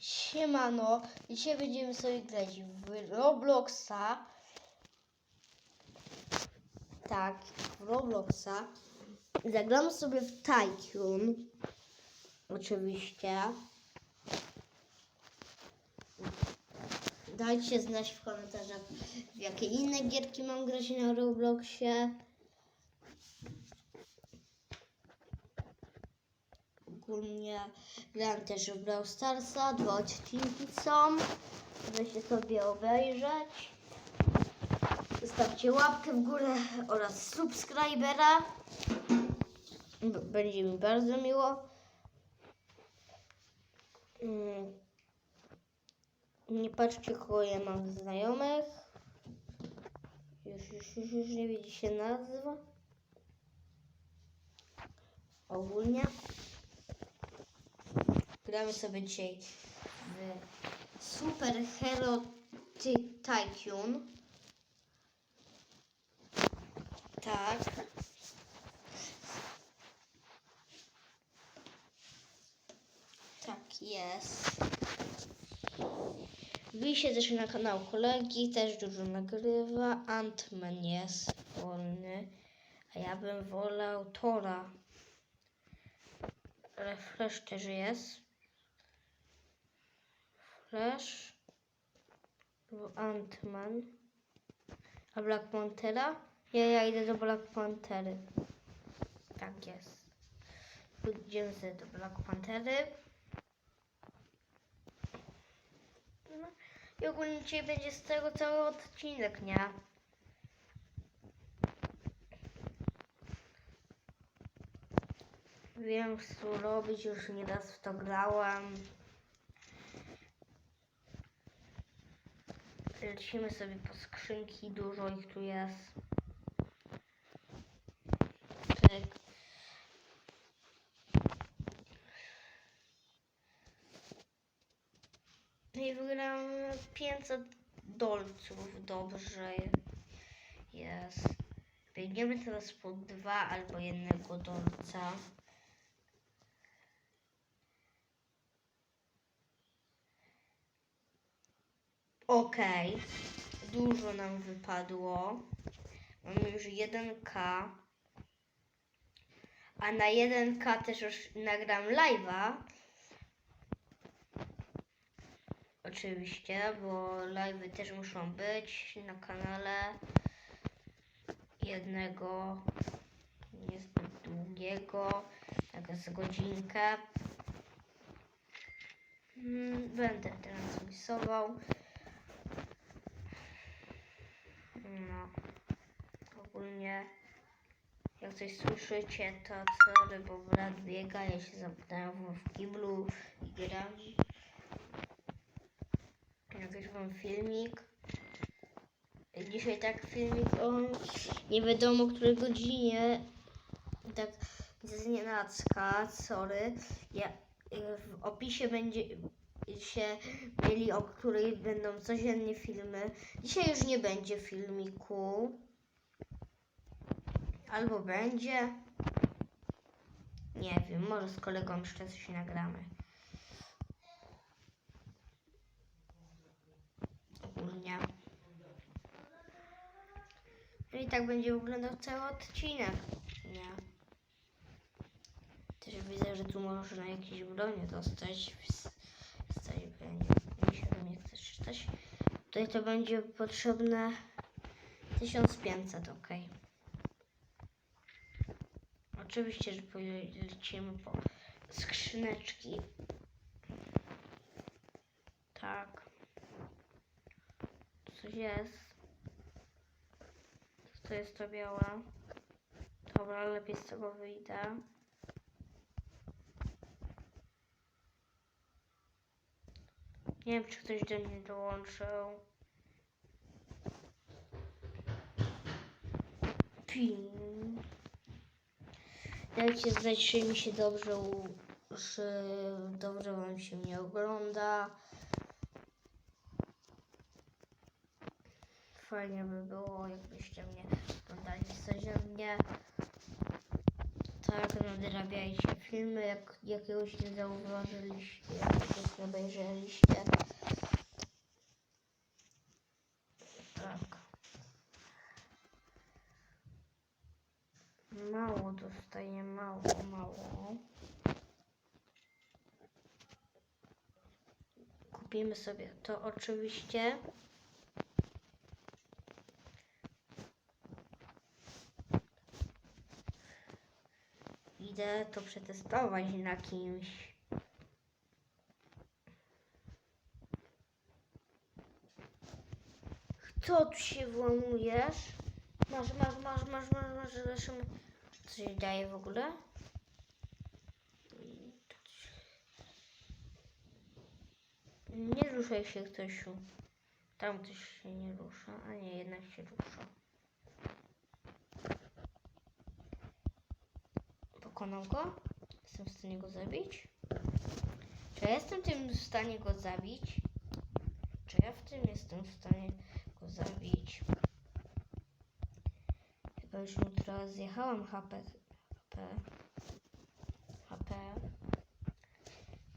Siemano, dzisiaj będziemy sobie grać w Robloxa. Tak, w Robloxa. Zagramy sobie w Tycoon. Oczywiście. Dajcie znać w komentarzach, w jakie inne gierki mam grać na Robloxie. Ogólnie gram też w Brawl Starsa, dwa odcinki są. Możecie sobie obejrzeć. Zostawcie łapkę w górę oraz subskrybera. Będzie mi bardzo miło. Mm. Nie patrzcie, kogo ja mam znajomych. Już, już, już, już nie widzi się nazwa. Ogólnie. Gramy sobie dzisiaj w Super Hero Ty- Tycoon. Tak. Tak jest. Wbijcie też na kanał kolegi, też dużo nagrywa. Antman jest wolny, a ja bym wolał Tora. Ale Flash też jest. Był Antman. A Black Panthera? Ja, ja idę do Black Panthery. Tak jest. Idziemy sobie do Black Panthery. No. I ogólnie dzisiaj będzie z tego cały odcinek, nie? Wiem co robić, już nieraz w to grałem. Lecimy sobie po skrzynki, dużo ich tu jest. Tak. No I wygrałem 500 dolców, dobrze jest. Biegniemy teraz po dwa albo jednego dolca. Okej, dużo nam wypadło. Mamy już 1K. A na 1K też już nagram live'a. Oczywiście, bo live'y też muszą być na kanale. Jednego niezbyt długiego, tak z godzinkę. Mm, Będę transmitował. No, ogólnie jak coś słyszycie, to sorry, bo brat biega, ja się zamknąłem w kiblu i gram. Jakiś wam filmik. Dzisiaj tak filmik o nie wiadomo której godzinie. Tak z nienacka, sorry. Ja, y, w opisie będzie się mieli, o której będą codziennie filmy. Dzisiaj już nie będzie filmiku. Albo będzie. Nie wiem, może z kolegą jeszcze coś nagramy. Ogólnie. No i tak będzie wyglądał cały odcinek. Nie. Też widzę, że tu można jakieś bronie dostać. Dostać bronie. Mi nie chce czytać. Tutaj to będzie potrzebne 1500, ok. Oczywiście, że polecimy po skrzyneczki. Tak. Coś jest. To jest to białe. Dobra, lepiej z tego wyjdę. Nie wiem, czy ktoś do mnie dołączył. Ping. Dajcie znać, czy mi się dobrze, czy dobrze wam się mnie ogląda. Fajnie by było, jakbyście mnie oglądali codziennie. tak, nadrabiajcie filmy, jak jakiegoś nie zauważyliście, jakiegoś nie obejrzeliście. Tak. Mało dostaję, mało, mało. Kupimy sobie to oczywiście. Idę to przetestować na kimś. Co tu się włamujesz? Masz, masz, masz, masz, masz, masz, masz. Co się dzieje w ogóle? Nie ruszaj się, Ktosiu. Tam ktoś się nie rusza, a nie, jednak się rusza. Pokonał go? Jestem w stanie go zabić? Czy ja jestem tym w stanie go zabić? Czy ja w tym jestem w stanie go zabić? Chyba już mu trochę zjechałam HP. HP. HP.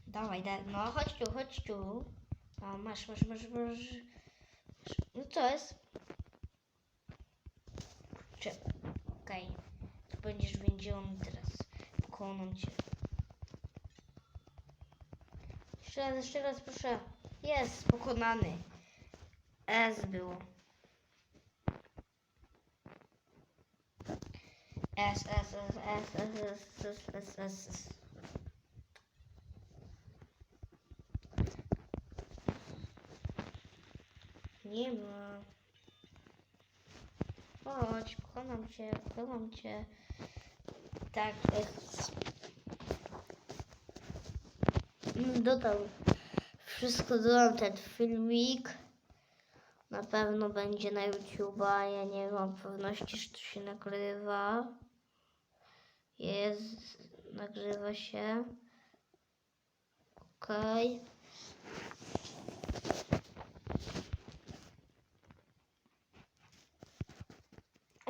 Dawaj, daj. No chodź tu, chodź tu. A, masz, masz, masz, masz. No co jest? Czy... Okej. Tu będziesz więziony teraz. Pokonam cię. Jeszcze raz, jeszcze raz proszę. Jest, pokonany. S było. S, S, S, S, S, S, S, S, S, S. Nie ma. Pokonam cię. Tak, jest. Mm, Dodam. Wszystko dodam ten filmik. Na pewno będzie na YouTube'a. Ja nie mam pewności, czy to się nagrywa. Jest, nagrywa się. Okej.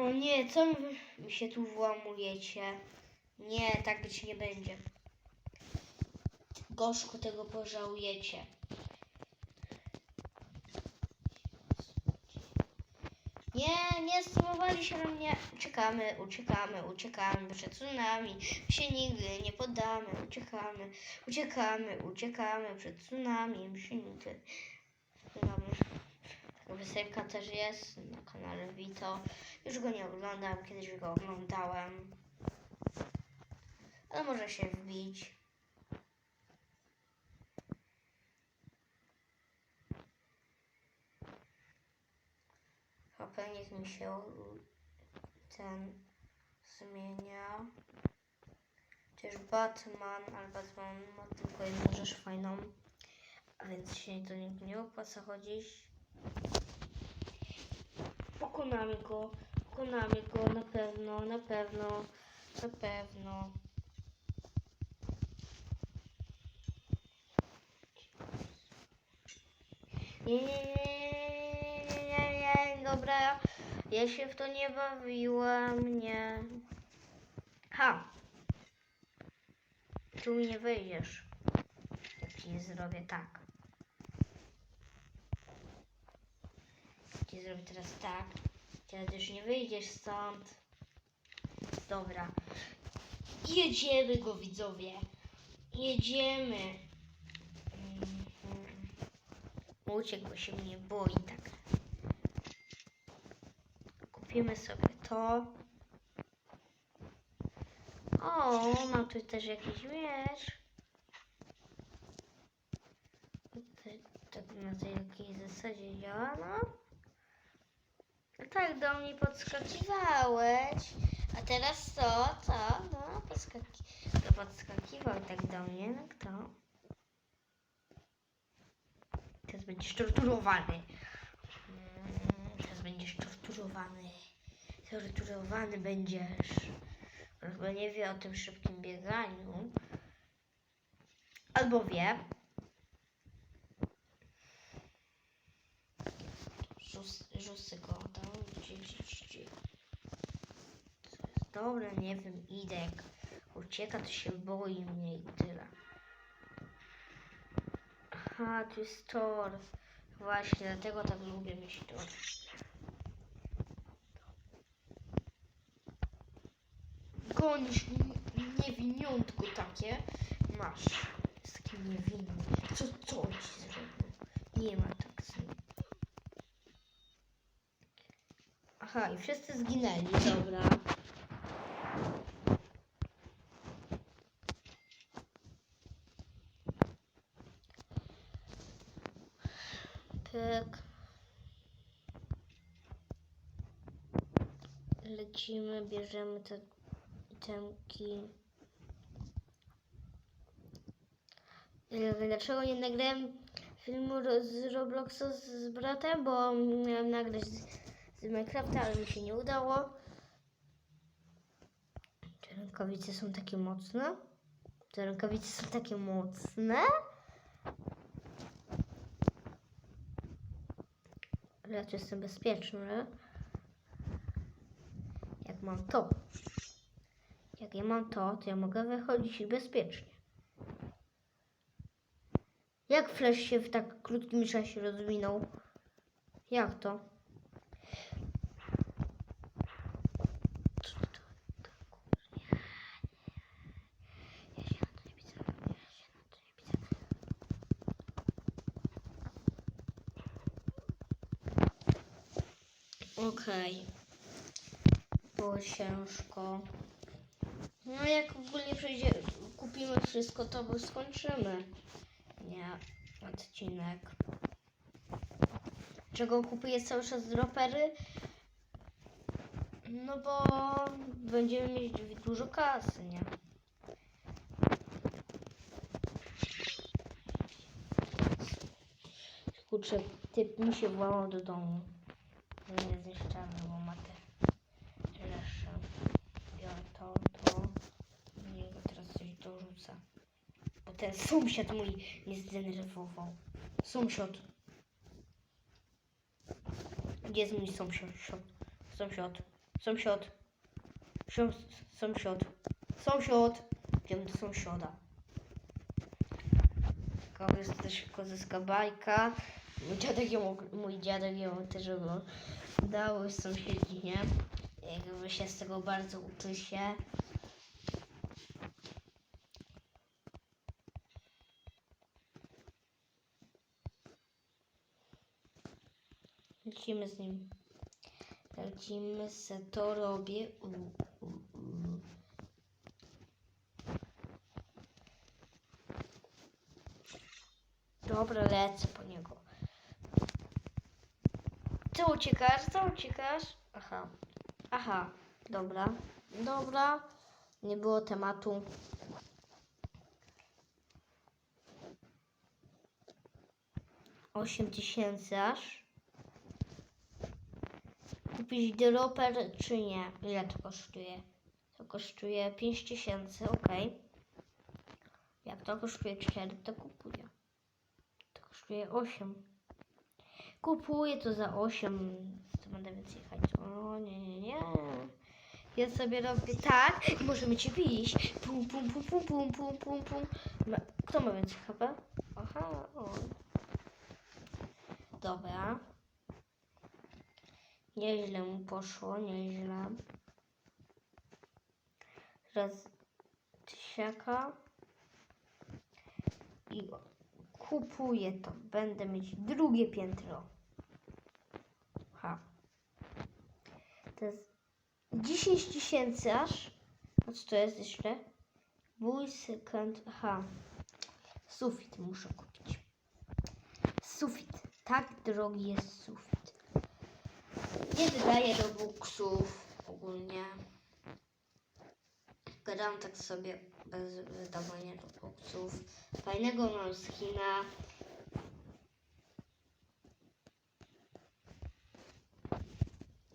O nie, co mi się tu włamujecie? Nie, tak być nie będzie. Gorzko tego pożałujecie. Nie, nie spróbowali się na mnie. Uciekamy, uciekamy, uciekamy przed tsunami. Się nigdy nie poddamy. Uciekamy, uciekamy, uciekamy przed tsunami. Się nigdy. Mamy. Taka piosenka też jest na kanale Vito. Już go nie oglądam, kiedyś go oglądałem. Ale może się wbić. HP niech mi się ten zmienia. Chociaż Batman, ale Batman ma tylko jedną rzecz fajną. A więc się to nie, nie opłaca chodzić. Pokonamy go, pokonamy go na pewno, na pewno, na pewno. Nie, nie, nie, nie, nie, nie, nie, dobra. Ja się w to nie bawiłam, nie. Ha! Tu mi nie wejdziesz. Jak ci zrobię tak. Ci zrobię teraz tak. Teraz już nie wyjdziesz stąd. Dobra. Jedziemy go widzowie. Jedziemy. Mhm. Uciekł, bo się mnie boi tak. Kupimy sobie to. O, mam tu też jakiś. Tutaj, tak na tej zasadzie działa, no. Tak do mnie podskakiwałeś. A teraz co? Co? No, podskaki... to podskakiwał tak do mnie. No kto? Teraz będziesz torturowany. Mm, Teraz będziesz torturowany. Torturowany będziesz. Chyba nie wie o tym szybkim bieganiu. Albo wie. Rzucę go tam. Gdzie, dobre, nie wiem. Idę jak ucieka, to się boi mnie i tyle. Aha, tu jest tor. Właśnie, dlatego tak lubię mieć tor. Gonisz niewiniątku takie. Masz. Jest taki niewinny. Co, co ci zrobił? Nie ma tak z. Aha, i wszyscy zginęli, dobra. Pyk. Lecimy, bierzemy te itemki. Dlaczego nie nagrałem filmu z Robloxa z bratem? Bo miałem nagrać z, Minecrafta, ale mi się nie udało. Te rękawice są takie mocne? Te rękawice są takie mocne? Ale ja tu jestem bezpieczny. Jak mam to. Jak ja mam to, to ja mogę wychodzić bezpiecznie. Jak Flash się w tak krótkim czasie rozwinął? Jak to? Co to tak? Nie, nie. Ja się na to nie widzę. Ja się na to nie widzę. Okej. Było ciężko. No jak ogólnie przejdzie, kupimy wszystko, to go skończymy. Nie, odcinek. Czego kupuję cały czas dropery? No bo będziemy mieć dużo kasy, nie? Kurczę, typ mi się włamał do domu. No nie zniszczamy, bo ma te lesze. Biorę to, to. I Niego teraz coś dorzuca. Bo ten sąsiad mój mnie zdenerwował. Sąsiad. Gdzie jest mój sąsiad? Sąsiad. Sąsiad. Sąsiad. Sąsiad. Idziemy do sąsiada. To jest też kozyska bajka. Mój dziadek ją, mój dziadek ją też oglądał, sąsiedzi, nie? Jakby się z tego bardzo uczy się. Lecimy z nim. Lecimy se to robię. U, u, u. Dobra, lecę po niego. Co uciekasz? Co uciekasz? Aha. Aha. Dobra. Dobra. Nie było tematu. Osiem tysięcy aż. Kupić deweloper czy nie? Ile to kosztuje? To kosztuje 5 tysięcy, ok. Jak to kosztuje 4, to kupuję. To kosztuje 8. Kupuję to za 8. To będę więcej jechać. O nie, nie, nie. Ja sobie robię tak i możemy cię bić. Pum, pum, pum, pum, pum, pum, pum, pum. Kto ma więcej HP? Aha, on. Dobra. Nieźle mu poszło, nieźle. Raz tysiaka. I kupuję to. Będę mieć drugie piętro. Ha. To jest 10 tysięcy aż. A co to jest jeszcze? Mój sekund. Aha. Sufit muszę kupić. Sufit. Tak drogi jest sufit. Nie wydaję robuxów ogólnie. Gadam tak sobie bez wydawania robuxów. Fajnego mam skina.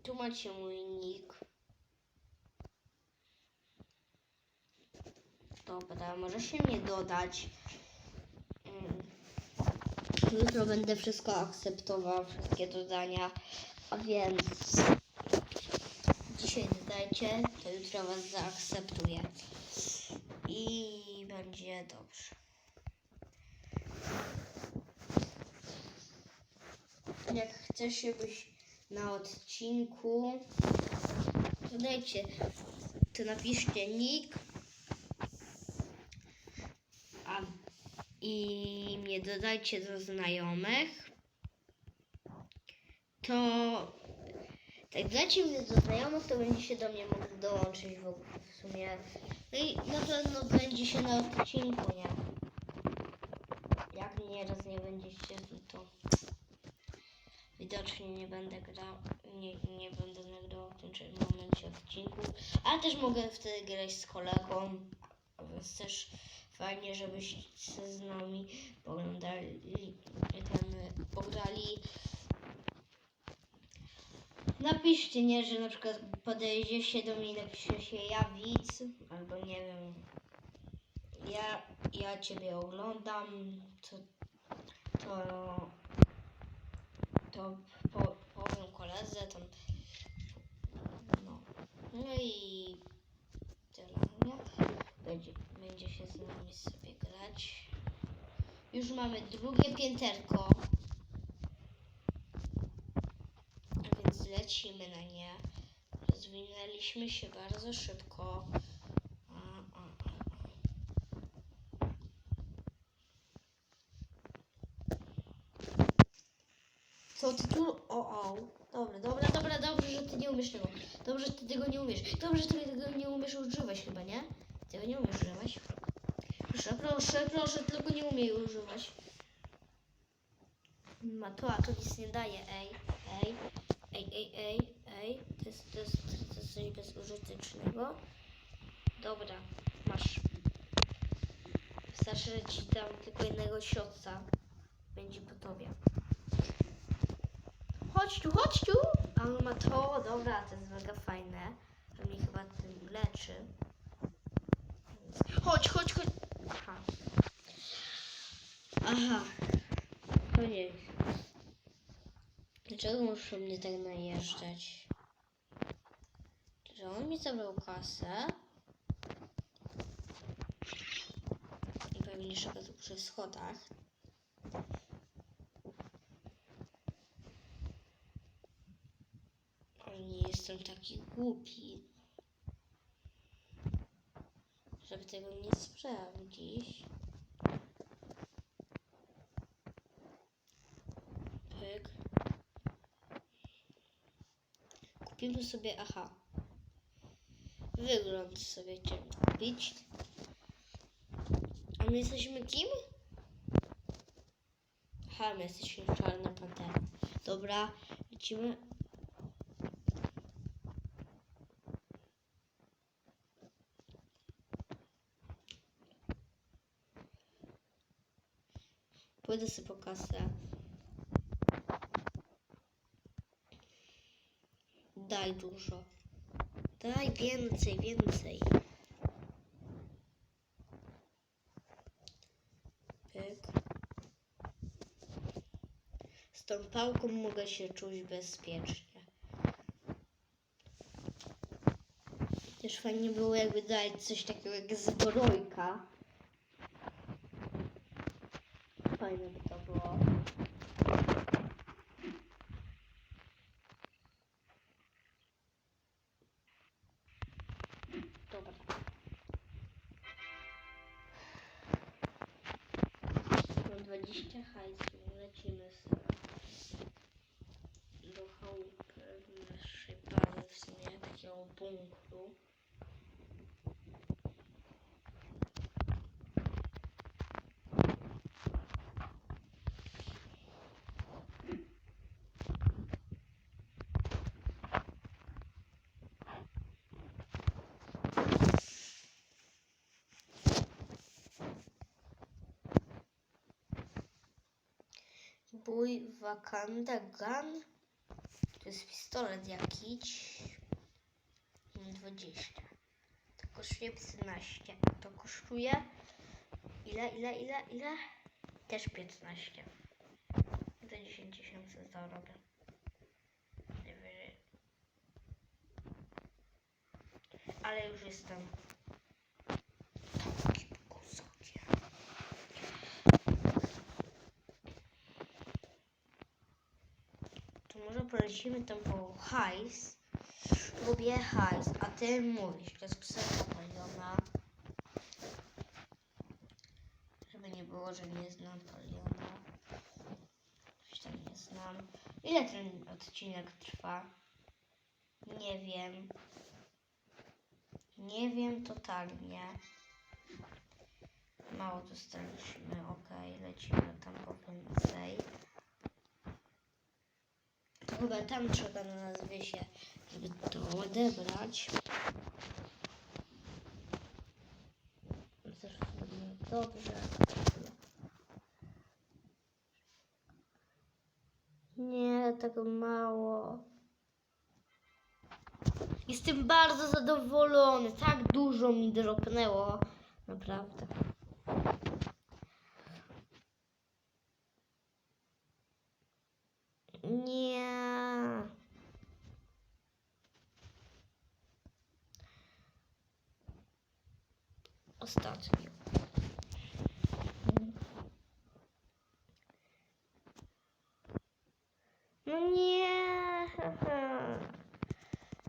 Tu macie mój nick. Dobra, może się mnie dodać. Mm. Jutro będę wszystko akceptował, wszystkie dodania. A więc dzisiaj dodajcie, to jutro was zaakceptuję. i będzie dobrze. Jak chcesz się być na odcinku, to dajcie, to napiszcie nick a, i mnie dodajcie do znajomych. To jak dacie mnie do znajomych, to będziecie do mnie mogli dołączyć w, ogóle w sumie. No i na pewno będzie się na odcinku, nie? Jak nieraz nie będziecie, no to widocznie nie będę grał, nie, nie będę nagrał w tym momencie odcinku, ale też mogę wtedy grać z kolegą, więc też fajnie, żebyście z nami poglądali, ten, pograli. Napiszcie, nie, że na przykład podejdziecie do mnie i napiszecie ja widz, albo nie wiem, ja, ja Ciebie oglądam, to, to, to po, powiem koledze, to, no, no i tyle, nie? Będzie, będzie się z nami sobie grać. Już mamy drugie pięterko. A więc lecimy na nie. Rozwinęliśmy się bardzo szybko. Co ty tu? O, o. Dobra, dobra, dobra, dobrze, że ty nie umiesz tego. Dobrze, że ty tego nie umiesz. Dobrze, że ty tego nie umiesz używać chyba, nie? Tego nie umiesz używać. Proszę, proszę, proszę, tylko nie umiem używać. Ma to, a to nic nie daje, ej, ej, ej, ej, ej, ej. To jest, to jest, to jest coś bezużytecznego. Dobra, masz. Wystarczy, że ci dam tylko jednego siodca. Będzie po tobie. Chodź tu, chodź tu! A on ma to, dobra, to jest mega fajne. To mnie chyba tym leczy. Chodź, chodź, chodź. Aha. Aha. To nie. Dlaczego muszę mnie tak najeżdżać? Że on mi zabrał kasę. I pewnie szukał tu przy schodach. Ale nie jestem taki głupi. Żeby tego nie sprawdzić. Pyk. Kupimy sobie, aha. Wygląd sobie chciałem kupić. A my jesteśmy kim? Aha, my jesteśmy czarna pantera. Dobra, lecimy. Pójdę sobie po kasę. Daj dużo. Daj więcej, więcej. Pyk. Z tą pałką mogę się czuć bezpiecznie. Też fajnie było jakby dać coś takiego jak zbrojka. Fajne by to było. Bunkru. Bój Wakanda Gun. To jest pistolet jakiś. 20. To kosztuje 15. To kosztuje ile, ile, ile, ile? Też 15. Za 10 tysięcy zarobię. Ale już jestem. To może polecimy tam po hajs. Lubię hajs, a ty mówisz, to jest psa Napoleona. Żeby nie było, że nie znam Napoleona. Coś tam nie znam. Ile ten odcinek trwa? Nie wiem. Nie wiem totalnie. Mało dostaliśmy, ok, lecimy tam po więcej. Chyba tam trzeba na nazwie się, żeby to odebrać. Dobrze. Nie, tak mało. Jestem bardzo zadowolony. Tak dużo mi dropnęło. Naprawdę. Nie. Ostatni. No nie.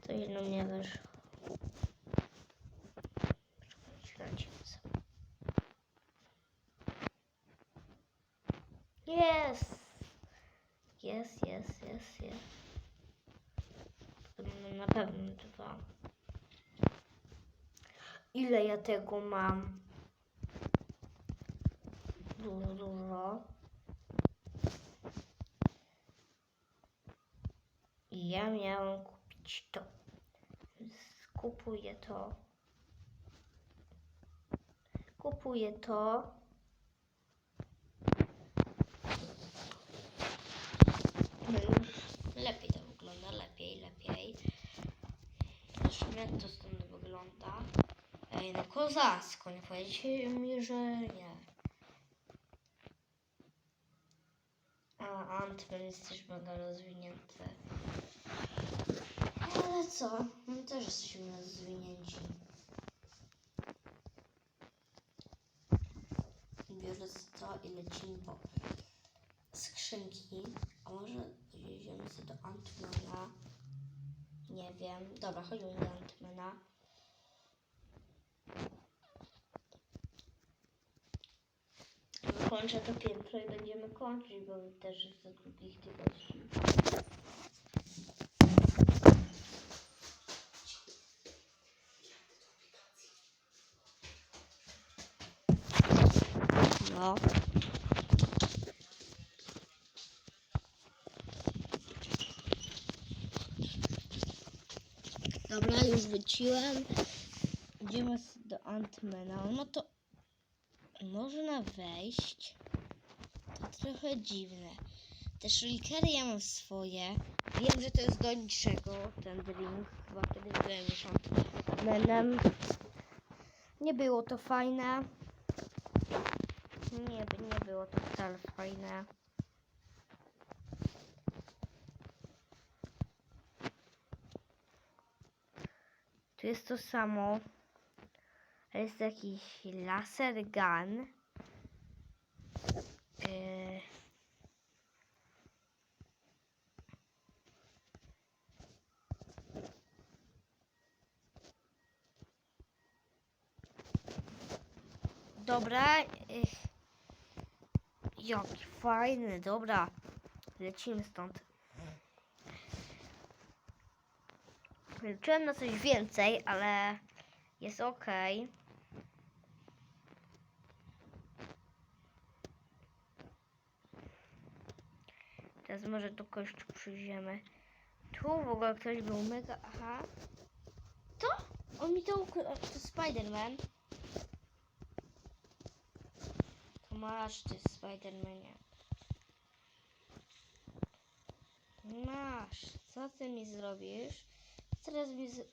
To jedno mnie wyszło. Lecimy sobie. Jest. Jest, jest, jest, jest. To będą na pewno dwa. Ile ja tego mam? Dużo, dużo. I ja miałam kupić to. Kupuję to. Kupuję to. Lepiej to wygląda, lepiej, lepiej. Zresztą jak to stąd wygląda? Ej, no kozacko, nie powiecie mi, że nie. A Antman jest też mega rozwinięty. Ale co? My też jesteśmy rozwinięci. Biorę to i lecimy po skrzynki. A może jedziemy sobie do Antmana? Nie wiem. Dobra, chodźmy do Antmana. Kończę to piętro i będziemy kończyć, bo też jest za długich tych odcinków. No. Dobra, już wróciłem. Idziemy do Antmana. No to można wejść. To trochę dziwne. Te shulkery ja mam swoje. Wiem, że to jest do niczego ten drink. Chyba kiedyś byłem już Antmanem. Nie było to fajne. Nie, nie było to wcale fajne. Tu jest to samo. Jest jakiś laser gun. Yy. Dobra. Jaki fajny, dobra. Lecimy stąd. Liczyłem na coś więcej, ale jest ok. Teraz może do kościół przyjdziemy. Tu w ogóle ktoś był mega. Aha. To? On mi to ukradł. To Spider-Man. To masz ty Spider-Manie. Masz. Co ty mi zrobisz? Teraz mi z...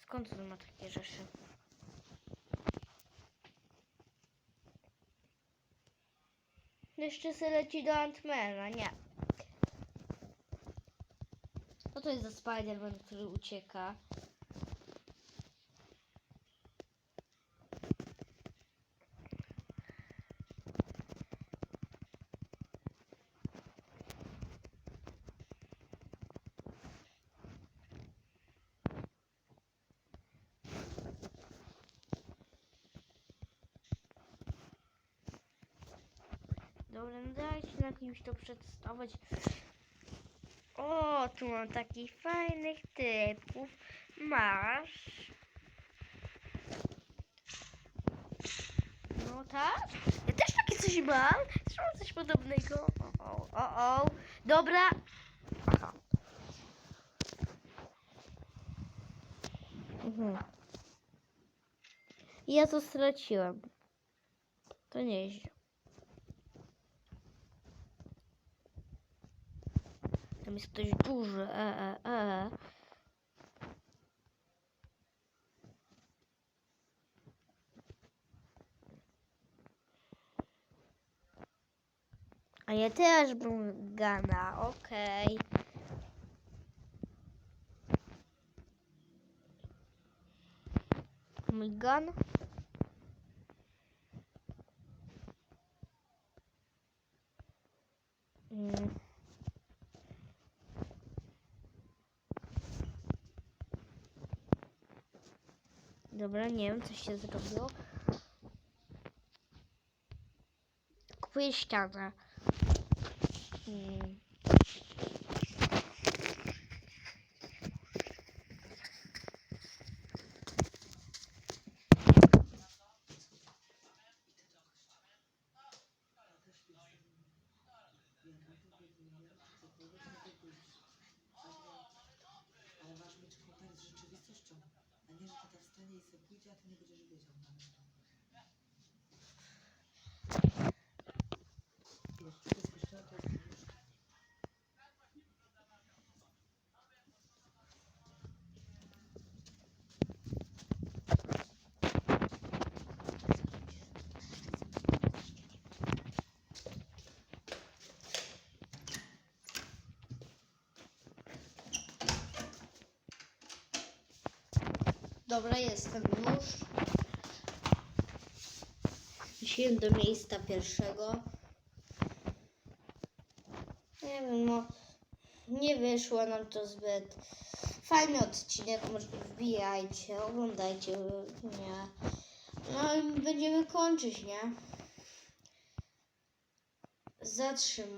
Skąd on ma takie rzeczy? Jeszcze se leci do Antmana, nie. Co to jest za Spider-Man, który ucieka? Dobra, no dajcie na kimś to przedstawiać. O, tu mam takich fajnych typów. Masz. No tak? Ja też takie coś mam. Też mam coś podobnego. O, o, o, o. Dobra. Aha. Mhm. Ja to straciłem. To nieźle. Jest ktoś duży. E, e, e. A ja też bym gana, okej. Mój gun. Mm. Dobra, nie wiem, coś się zrobiło. Kupuję ścianę. Mm. Ale masz mieć kontakt z rzeczywistością, a nie, że tata wstanie i sobie pójdzie, a ty nie będziesz wiedział nawet. Jak ty z kościoła, to jest już Dobra, jestem już. Wróciłem do miejsca pierwszego. Nie wiem, no. Nie wyszło nam to zbyt. Fajny odcinek, może wbijajcie, oglądajcie mnie. No i będziemy kończyć, nie? Zatrzymuj.